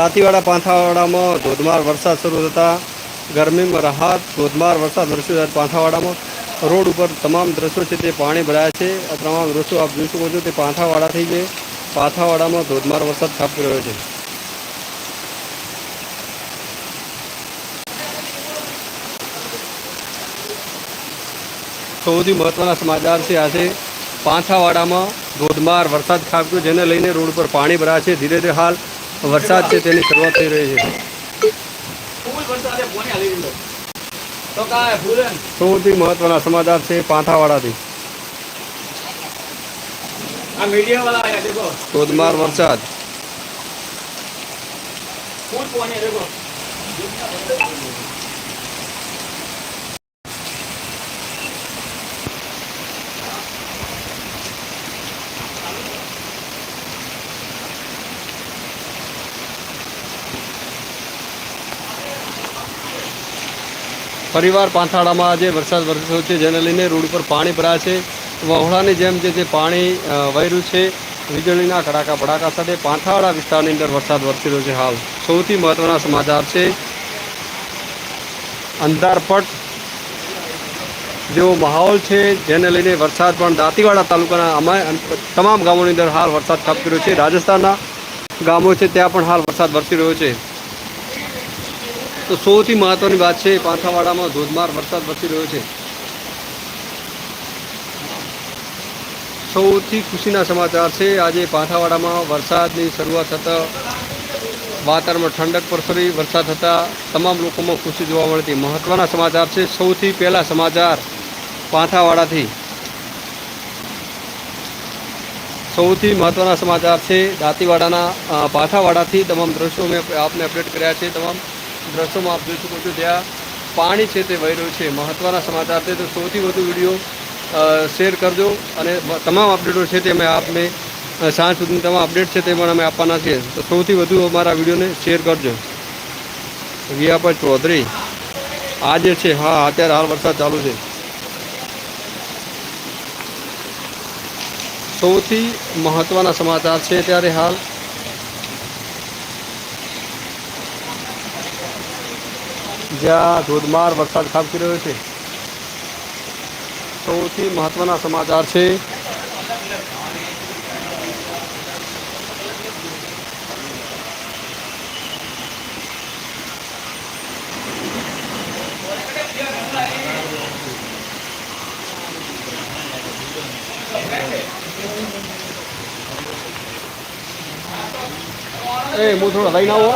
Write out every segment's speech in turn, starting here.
દાંતીવાડા પાંથાવાડામાં ધોધમાર વરસાદ શરૂ થતાં ગરમીમાં રાહત, ધોધમાર વરસાદ વરસ્યો ત્યારે પાંથાવાડામાં રોડ ઉપર તમામ દ્રશ્યો છે તે પાણી ભરાયા છે. આ તમામ દ્રશ્યો આપ જોઈ શકો છો તે પાંથાવાડાથી જે પાંથાવાડામાં ધોધમાર વરસાદ ખાબકી રહ્યો છે. સૌથી મહત્વના સમાચાર છે આજે પાંથાવાડામાં ધોધમાર વરસાદ ખાબક્યો, જેને લઈને રોડ પર પાણી ભરાયા છે. ધીરે ધીરે હાલ વરસાદ છે તેની શરૂઆત થઈ રહી છે. સૌથી મહત્વના સમાચાર છે પાંથાવાડાથી. ધોધમાર વરસાદ. ફૂલ ફરીવાર પાંથાવાડામાં આજે વરસાદ વરસ્યો છે, જેને લઈને રોડ ઉપર પાણી ભરાયા છે. વહોળાની જેમ જે તે પાણી વહેર્યું છે, વીજળીના કડાકા ભડાકા સાથે પાંથાવાડા વિસ્તારની અંદર વરસાદ વરસી રહ્યો છે હાલ. સૌથી મહત્વના સમાચાર છે, અંધારપટ. જેવો માહોલ છે, જેને લઈને વરસાદ પણ દાંતીવાડા તાલુકાના અમાય તમામ ગામોની અંદર હાલ વરસાદ ખાબકી રહ્યો છે. રાજસ્થાનના ગામો છે, ત્યાં પણ હાલ વરસાદ વરસી રહ્યો છે. તો સૌથી મહત્વની વાત છે, પાંથાવાડામાં ધોધમાર વરસાદ વરસી રહ્યો છે. સૌથી ખુશીના સમાચાર છે, આજે પાંથાવાડામાં વરસાદની શરૂઆત થતાં વાતાવરણમાં ઠંડક પ્રસરી, વરસાદ થતાં તમામ લોકોમાં ખુશી જોવા મળતી. મહત્વના સમાચાર છે, સૌથી પહેલા સમાચાર પાંથાવાડાથી. સૌથી મહત્વના સમાચાર છે, દાંતીવાડાના પાંથાવાડાથી તમામ દ્રશ્યો મેં આપને અપડેટ કર્યા છે, તમામ દ્રશ્યોમાં આપ જોઈ શકો છો ત્યાં પાણી છે તે વહી રહ્યું છે. મહત્વના સમાચાર છે. તો સૌથી વધુ વીડિયો શેર કરજો અને તમામ અપડેટો છે તે અમે આપને સાંજ સુધીની તમામ અપડેટ છે તે પણ અમે આપવાના છીએ. તો સૌથી વધુ અમારા વિડીયોને શેર કરજો. વિયાપા ચૌધરી, આજે છે. હા, અત્યારે હાલ વરસાદ ચાલુ છે. સૌથી મહત્વના સમાચાર છે ત્યારે હાલ જ્યાં ધોધમાર વરસાદ ખાબકી રહ્યો છે. સૌથી મહત્વના સમાચાર છે. એ, હું થોડો લઈને આવો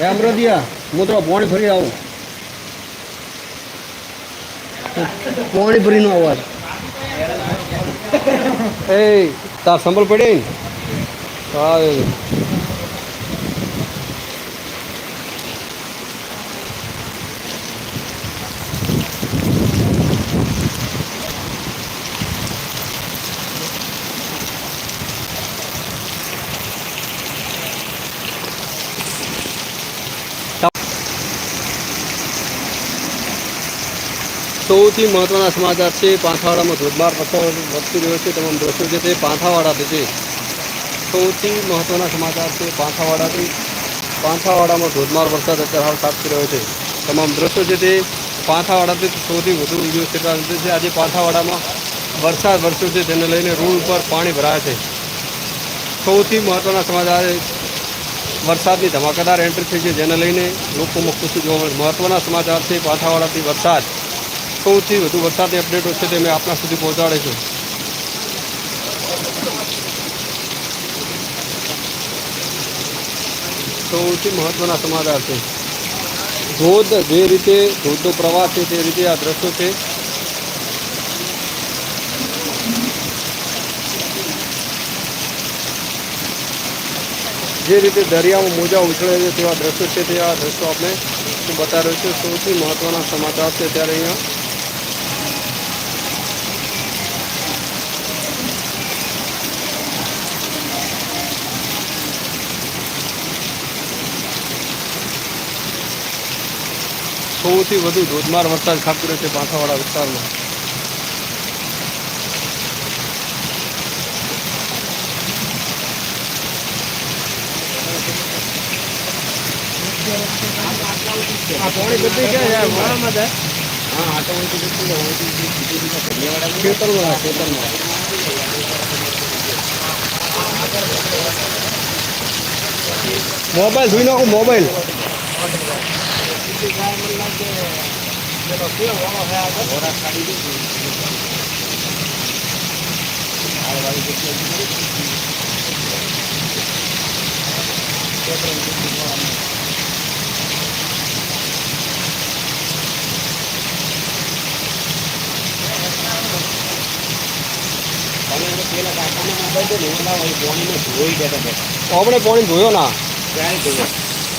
હે અમરદિયા હું તો પોણી ફરી આવું. પાણી ફરીનો અવાજ. એ તાર સંભળ પડે? ને હા સૌથી મહત્વના સમાચાર છે પાંથાવાડામાં ધોધમાર વરસાદ વધતી રહ્યો છે. તમામ દ્રશ્યો છે તે પાંથાવાડાથી છે સૌથી મહત્વના સમાચાર છે પાંથાવાડાથી. પાંથાવાડામાં ધોધમાર વરસાદ અત્યારે હાલ ખાબકી રહ્યો છે. તમામ દ્રશ્યો છે તે પાંથાવાડાથી સૌથી વધુ વીડિયો છે. આજે પાંથાવાડામાં વરસાદ વરસ્યો છે. તેને લઈને રોડ ઉપર પાણી ભરાયા છે. સૌથી મહત્વના સમાચાર વરસાદની ધમાકેદાર એન્ટ્રી થઈ છે. જેને લઈને લોકોમાં ખુશી જોવા મળે. મહત્વના સમાચાર છે પાંથાવાડાથી વરસાદ. સૌથી વધુ વરસાદની અપડેટો છે તે મેં આપના સુધી પહોંચાડે છે. સૌથી મહત્વના સમાચાર છે. ધોધ જે રીતે ધોધનો પ્રવાહ છે તે રીતે આ દ્રશ્યો છે. જે રીતે દરિયામાં મોજા ઉછળે છે તેવા દ્રશ્યો છે તે આ દ્રશ્યો આપણે હું બતાવી રહ્યો છું. સૌથી મહત્વના સમાચાર છે ત્યારે અહીંયા સૌથી વધુ ધોધમાર વરસાદ ખાતું રહ્યો છે પાંથાવાડા વિસ્તારમાં. ખેતરમાં ખેતરમાં મોબાઈલ જોઈ નાખો, મોબાઈલ. ઘોડા કાઢી દીધું વાળી જગ્યાએ તમે એને પેલા કાકાને મોબાઈલ દે ને એમાં લાવો, ધોઈ બેઠા બેઠા આપણે પાણી ધોયો ના. ક્યાંય ધોયો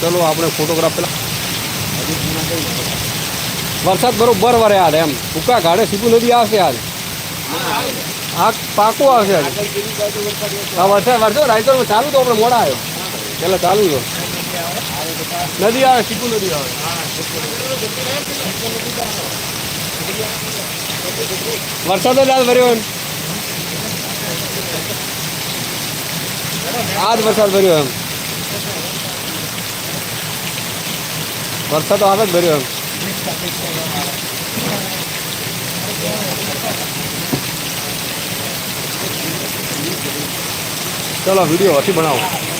ચલો, આપણે ફોટોગ્રાફ પેલા. વરસાદ બરોબર વરે આજ એમ. ભૂકા ગાડે સીધું નદી આવશે આજ આ પાકું આવશે. હા વરસાદ વરસાદ રાયગઢમાં ચાલુ તો આપણે મોડા આવ્યો. પેલા ચાલુ તો નદી આવે, સીધું નદી આવે. વરસાદ જ આજ ભર્યો એમ. આજ વરસાદ ભર્યો એમ. વરસાદ આજ જ ભર્યો એમ. ચલો વીડિયો હથી બનાવો.